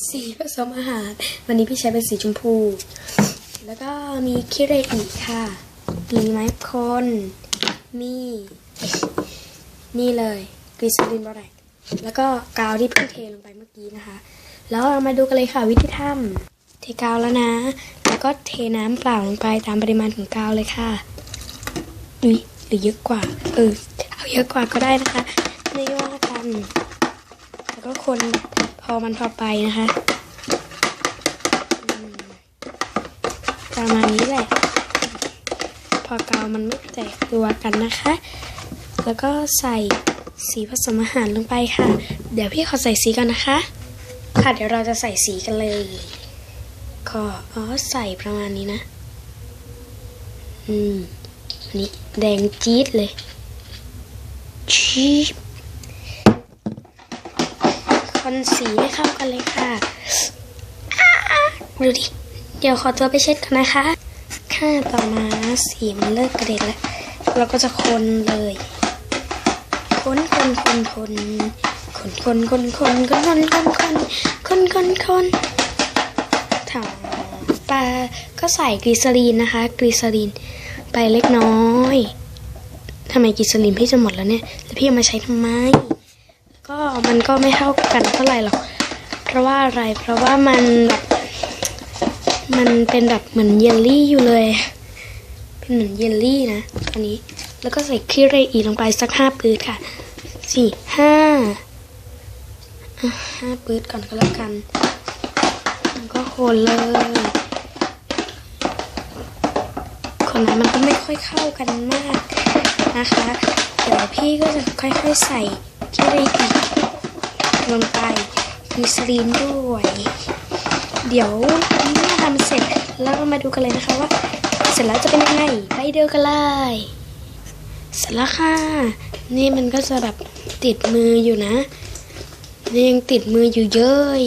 สีผสมอาหาร วันนี้พี่ใช้เป็นสีชมพู แล้วก็มีคิเรอิค่ะ มีไม้คนมีนี่เลยกรีซลินบอแรกแล้วก็กาวที่เพิ่งเทลงไปเมื่อกี้นะคะ แล้วเรามาดูกันเลยค่ะวิธีทำเทกาวแล้วนะ แล้วก็เทน้ำเปล่าลงไปตามปริมาณของกาวเลยค่ะหรือเยอะกว่า เออ เอาเยอะกว่าก็ได้นะคะ ไม่ว่ากัน แล้วก็คนพอมันพอไปนะคะประมาณนี้แหละ พอกาวมันไม่แตกตัวกันนะคะ แล้วก็ใส่สีผสมอาหารลงไปค่ะ เดี๋ยวพี่ขอใส่สีกันนะคะ ค่ะเดี๋ยวเราจะใส่สีกันเลยก็อ๋อใส่ประมาณนี้นะ อืมนนี้แดงจี๊ดเลยจี๊ คนสีให้เข้ากันเลยค่ะดูดิ เดี๋ยวขอตัวไปเช็ดกันนะคะ ค่ะต่อมาสีมันเลิกกระเด็นแล้ว เราก็จะคนเลย คนคนคนคนคนคนคนคนคนคนคนคนคนคนคนถาปลาก็ใส่กรีซาลีนนะคะ กรีซาลีนไปเล็กน้อยทำไมกรีซาลีนพี่จะหมดแล้วเนี่ย แล้วพี่เอามาใช้ทำไม ก็มันก็ไม่เท่ากันเท่าไหร่หรอก เพราะว่าอะไร เพราะว่ามันแบบมันเป็นแบบเหมือนเยลลี่อยู่เลย เป็นเหมือนเยลลี่นะอันนี้ แล้วก็ใส่ครีเรอีลงไปสักห้าปืดค่ะสี่ห้าห้าปืดก่อนก็แล้วกันแล้วก็คนเลยคนนั้นมันก็ไม่ค่อยเข้ากันมากนะคะ เดี๋ยวพี่ก็จะค่อยๆใส่ ครีเรอีลงไปมีสลีนด้วย เดี๋ยวเมื่อทำเสร็จแล้วมาดูกันเลยนะคะว่า เสร็จแล้วจะเป็นยังไงไปเดียวกันเลยเสร็จแล้วค่ะ นี่มันก็จะแบบติดมืออยู่นะนี่ยังติดมืออยู่เยอะ